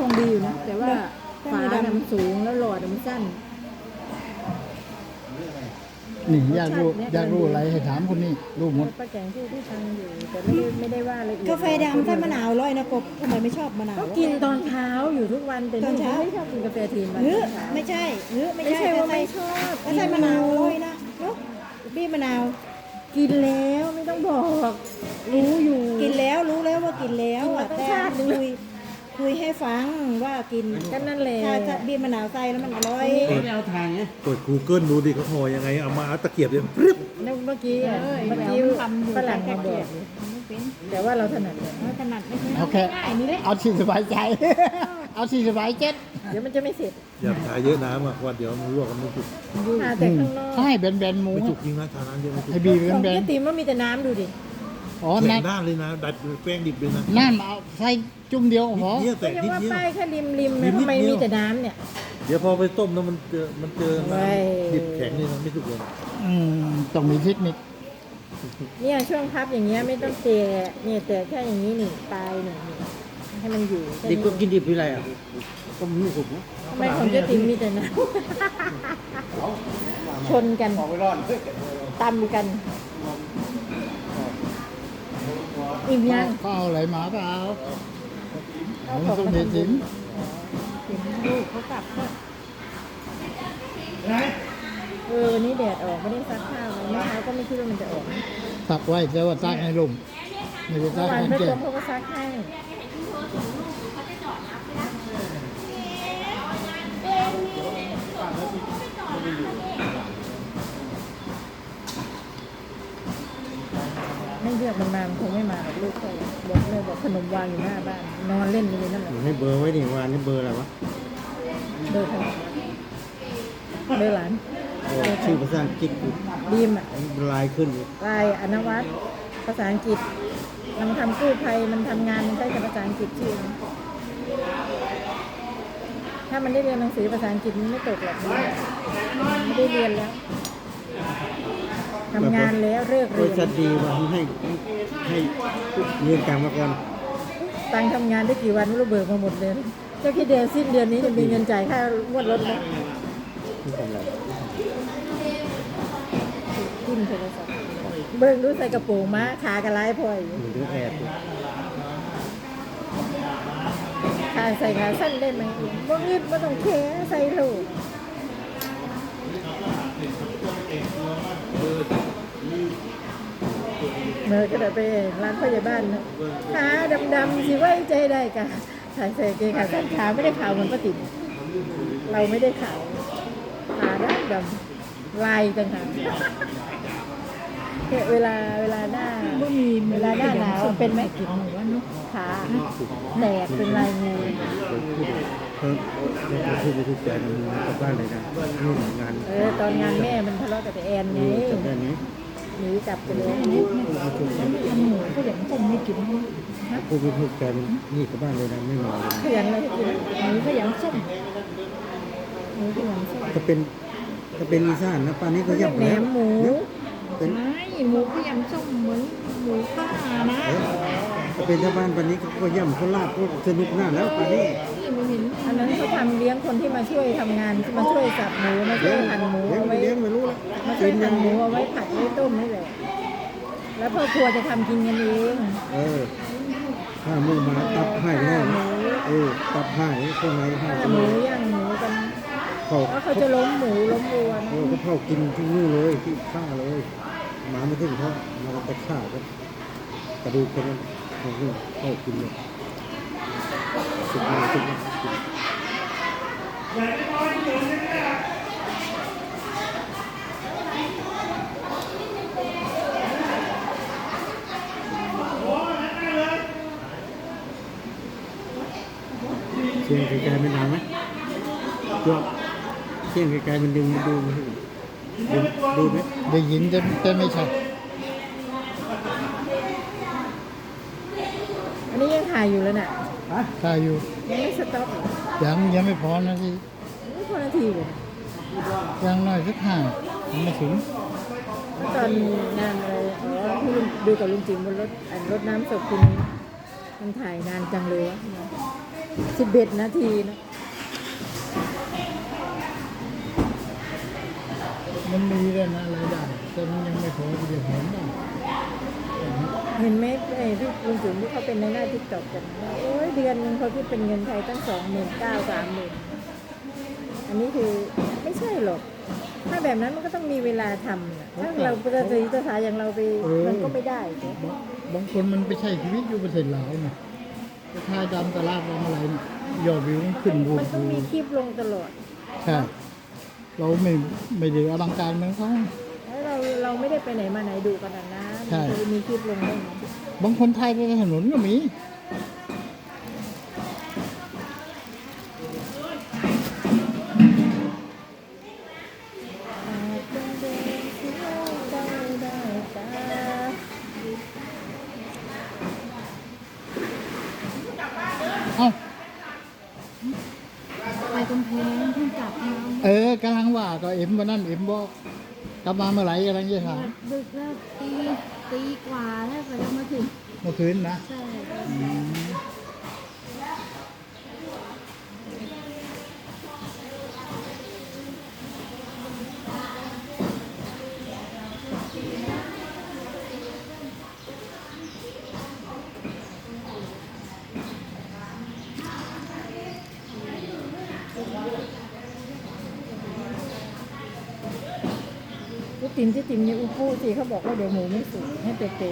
ชงดีอยู่นะ แต่ว่าถ้าฝามือเนี่ยดำมันสูงแล้วหลอดมันสั้น นี่อยากรู้อยากรู้อะไรให้ถามคนนี้รู้หมดป้าแกงที่ที่ทำอยู่แต่ไม่ได้ไม่ได้ว่าละเอียดกาแฟดำใส่มะนาวอร่อยนะกบทำไมไม่ชอบมะนาวก็กินตอนเช้าอยู่ทุกวันแต่ตอนเช้าไม่ชอบกินกาแฟทีนตอนหรือเช้าไม่ใช่หรือไม่ไม่ใช่ใช่ว่าถ้าใส่ไม่ชอบถ้าใส่มะนาวอร่อยนะเนาะพี่มะนาว กินแล้วไม่ต้องบอก รู้อยู่ กินแล้วรู้แล้วว่ากินแล้วอะกินมาตั้งแต่ชาติหนึ่งเลคุยย คุยให้ฟังว่ากินก็นั่นแหละถ้าถ้าบีบมะนาวใส่แล้วมันอร่อยไม่เอาทางไงเปิด Google ดูดิเขาห่อยังไง เอามาเอาตะเกียบเนี่ยปรึ๊บแล้วเมื่อกี้อะเมื่อกี้ฝรั่งมาบอกแต่ว่าเราถนัดเลยถนัดไม่ใช่เอาแค่เอาที่สบายใจ เอาที่สบายใจเดี๋ยวมันจะไม่เสร็จอย่าทาเยอะน้ำอะเพราะว่าเดี๋ยวมันลวกกันไม่สุกทาแต่ข้างนอกเขาให้แบนๆหมูไม่สุกจริงนะทาน้ำเยอะไม่สุกให้บีบของแบนเจ๊ติ๋มว่ามีแต่น้ำดูดิๆ อ๋อแข็นั่งนด้านเลยนะ ดัดแป้งดิบเลยนะนั่นเอาใส่จุ่มเดียวพอนิดเดียวก็แต่ยังนิดว่าเดียว ป้ายแค่ริมริมริมนิดทำไมเดียวมีแต่น้ำเนี่ย เดี๋ยวพอไปต้มแล้วมันเจอมันเจอเว้ยน้ำดิบแข็งเลยนะไม่สุกเลยอืมต้องมีเทคนิคเนี่ยช่วงพับอย่างเงี้ยไม่ต้องเตะเนี่ยแต่แค่อย่างนี้นี่ปลายนี่นี่ให้มันอยู่แค่ดิบก็กินดิบที่ไรอะก็ไม่สุกนะทำไมของเจ๊ติ๋มมีแต่น้ำ ชนกันตำกัน อิ่มยังเขาเอาอะไรมาเปล่าเอาผมของต้องมาเด็ดทำบุสิญลูกเขากลับก็เออวันนี้แดดออกไม่ได้ซักผ้าเลยเมื่อเช้าก็ไม่คิดว่ามันจะออกตักไว้แต่ว่าตักให้ลมไม่ได้เมื่ตัอกวานให้พระแก่ชมเขาก็ซักให้ กมันมามันคงไม่มาหรอกลูกเขาบอกเลยบอกขนมวางอยู่หน้าบ้านนอนเล่นอยู่ในนั่นแหละให้เบอร์ไว้ดิวานนี่เบอร์อะไรวะเบอร์ใครเบอร์หลานโอ้ชื่อภาษาอังกฤษอยู่บีมอะลายขึ้นอยู่ลายอนวัตภาษาอังกฤษ มันทำกู้ภัยมันทำงานมันใช้แต่ภาษาอังกฤษชื่อมันถ้ามันได้เรียนหนังสือภาษาอังกฤษมันไม่ตกหรอกมันไม่ได้เรียนแล้ว ทำงานแล้วเลิกบเรียริษัทนดีว่าให้ให้เรียนกลางมาก่อนตังค์ทำงานได้กี่วันไม่รู้เบิกมาหมดเลยเจ้าคิดเดือนสิ้นเดือนนี้จะมีเงินจ่ายค่างวดรถไหมไม่เป็นไรจิ้มโทรศัพท์เบิ่งดูใส่กระโปรงม้าขากระไรพลอยอยู่หรือแอบอยู่ขาใส่ขาสั้นได้ไหมบ่งึดบ่ต้องแค่ใส่ลูก เมื่อก็ได้ไปร้านพยาบาลนะขาดำๆสิไว้ใจได้กะใส่ใส่เกงขาสั้นขาไม่ได้ขาวเหมือนป้าติ๋มเราไม่ได้ขาวขาดำดำๆลายต่างหากเนี่ยเวลาเวลาหน้าเวลาหน้าหนาวเป็นไหมขาแตกเป็นลายงูเพิ่มเพิ่มพูดไปทุกใจมันกลับบ้านเลยนะนี่งาน เออตอนงานแม่มันทะเลาะกับไอ้แอนไงจบได้ไหมหนีกลับไปเลยหมูก็อย่างต้มไม่กินพูดไปทุกใจมันนี่กลับบ้านเลยนะไม่มาเลยขยันเลยกินหมูก็อย่างส้มหนูขยันใช่ไหมถ้าเป็นถ้าเป็นอีสานนะป้านนี้ก็เรียกย่ำแหนแล้วมหมูเป็นไม่หมูก็อย่างส้มเหมือนหมูข้านะเอ๊ะถ้าเป็นชาวบ้านป้านนี้ก็ย่ำเขาลาบก็สนุกหน้าแล้วป้าน นี้นี่มันเห็นอันนั้นเขาทำเลี้ยงคนที่มาช่วยทำงานมาช่วยสับหมูมาช่วยหั่นหมูเลี้ยงเอาไปไว้เลี้ยงไม่รู้ละมาช่วยหั่นหมูเอาไว้ผัดไว้ต้มนี่แหละ แล้วพ่อครัวจะทำกินกันเองเออถ้ามึงมาตับให้แน่เออตับให้ข้างในให้ถ้าหมูย่างหมูกันเขา แล้วเขาจะล้มหมูล้มวัวเอนะอเขาเผากินที่นู่นเลยที่ฆ่าเลยหมาไม่ถึงเขามาแต่ฆ่ากันกระดูกคนนั้นเขาเนี่ยเข้ากินเลยสุดเลยสุดเลย เสียงไกลๆมันดังไหมจวบเสียงไกลๆมันดึงดูมันดึงดูไหมได้ยินแต่แต่ไม่ใช่อันนี้ยังถ่ายอยู่แล้วน่ะถ้าอยู่ยังไม่สต็อปเหรอ ยังยังไม่พอนะที่ไม่พอนาทีเลยยังน้อยสักห้ายังไม่ถึงตอนงานอะไรอ๋อที่ลุงดูกับลุงจิ๋มบนรถอันรถน้ำศพคุณนี้มันถ่ายนานจังเลยวะสิบเอ็ดนาทีนะมันมีแล้วนะรายได้แต่มันยังไม่พอที่จะผลได้ เห็นไหมไอ้ที่ลุงจุ๋มที่เขาเป็นในหน้าทิกตอกกันโอ้ยเดือนนึงเขาคิดเป็นเงินไทยตั้งสองหมื่นเก้าสามหมื่นอันนี้คือไม่ใช่หรอกถ้าแบบนั้นมันก็ต้องมีเวลาทำนะถ้าเราจะตีภาษาอย่างเราไปมันก็ไม่ได้บางบางคนมันไปใช้ชีวิตอยู่ประเทศลาวนะไปทายตามตลาดตามอะไรยอดวิวมันขึ้นบูมันต้องมีคลิปลงตลอดใช่เราไม่ไม่ได้อลังการเหมือนเขา เราเราไม่ได้ไปไหนมาไหนดูกันนะใช่มันจะมีคลิปลงได้ไหมบางคนไทยไปถนนก็มีอาจจะเดินเที่ยวได้ได้ตาเอ้าไปกำแพงเพิ่งกลับมา เออกำลังว่าก็เอ็มวันนั้นเอ็มบอก กลับมาเมื่อไหร่กำลังจะถามดึกแล้วตีตีกว่าแล้วไปแล้วมาถึงเมื่อคืนนะ ใช่ ติมที่ติมนี่อุปูสิเขาบอกว่าเดี๋ยวหมูไม่สุกให้เปเป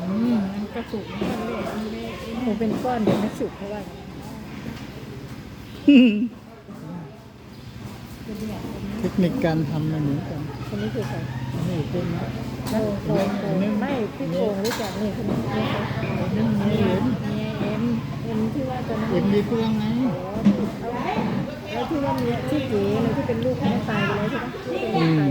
อืมมันกระสุกมันเละมันเละหมูเป็นก้อนเดี๋ยวไม่สุกเพราะว่าเทคนิคการทำไม่เหมือนกันคนนี้คือใครนี่เป็นนะโอ้โหไม่พี่โกงรู้จักนี่คนนี้นี่ค่ะนี่นี่เอ็มเนี่ยเอ็มเอ็มที่ว่าตอนนั้นเอ็มดีเฟืองไงเอาแล้วที่ว่าเมียที่เก๋เลยที่เป็นลูกแม่ตาย